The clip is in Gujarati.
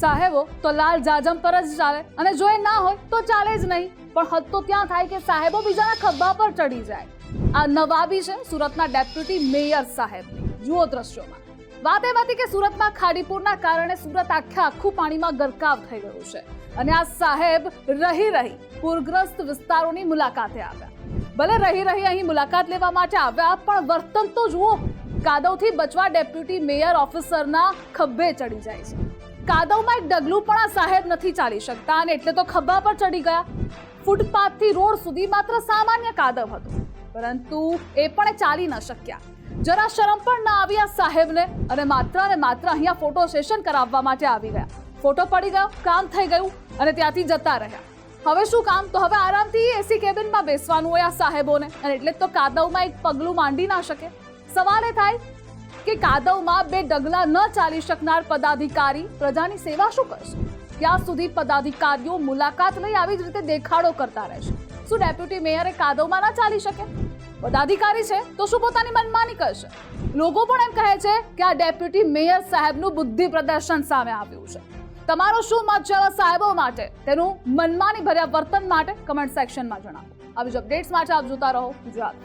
સાહેબો, તો લાલ જાજમ પર જ ચાલે. અને જો એ ના હોય, તો ચાલે જ નહીં. પણ હદ તો ત્યાં થાય કે સાહેબો બીજાના ખભા પર ચડી જાય. આ નવાબી છે સુરતના ડેપ્યુટી મેયર સાહેબ જુઓ દ્રશ્યોમાં. વાત એ વાતી કે સુરતમાં ખાડીપુરના કારણે સુરત આખે આખું પાણીમાં ગરકાવ થઈ ગયું છે. અને આ સાહેબ રહી રહી પૂરગ્રસ્ત વિસ્તારોની મુલાકાતે આવ્યા. ભલે રહી રહી અહીં મુલાકાત લેવા માટે આવ્યા, પણ વર્તન તો જુઓ. કાદવથી બચવા ડેપ્યુટી મેયર ઓફિસરના ખભે ચડી જાય છે. કાદવમાં એક ડગલું પણ આ સાહેબ નથી ચાલી શકતા અને એટલે તો ખભા પર ચડી ગયા. ફૂટપાથથી રોડ સુધી માત્ર સામાન્ય કાદવ હતું. પરંતુ એ પણ ચાલી ન શક્યા. જરા શરમ પણ ના આવી આ સાહેબને અને માત્ર ને માત્ર અહીંયા ફોટો સેશન કરાવવા માટે આવી ગયા. ફોટો પડી ગયો, કામ થઈ ગયું અને ત્યાંથી જતા રહ્યા. હવે શું કામ? તો હવે આરામથી એસી કેબિનમાં બેસવાનું હોય આ સાહેબોને. અને એટલે તો કાદવમાં એક પગલું માંડી ના શકે. સવાલ એ થાય કે કાદવમાં બે ડગલા ન ચાલી શકનાર પદાધિકારી પ્રજાની સેવા શું કરશે? ક્યાં સુધી પદાધિકારીઓ મુલાકાત લઈ આવી જ રીતે દેખાડો કરતા રહેશે શું ડેપ્યુટી મેયરે કાદવમાં ના ચાલી શકે? પદાધિકારી છે તો શું પોતાની મનમાની કરશે? લોકો પણ એમ કહે છે કે આ ડેપ્યુટી મેયર સાહેબનું બુદ્ધિ પ્રદર્શન સામે આવ્યું છે. તમારો શું મત છે સાહેબો માટે? તેનું મનમાની ભર્યા વર્તન માટે કમેન્ટ સેક્શનમાં જણાવો. આવી જ અપડેટ્સ માટે આપ જોતા રહો ગુજરાત.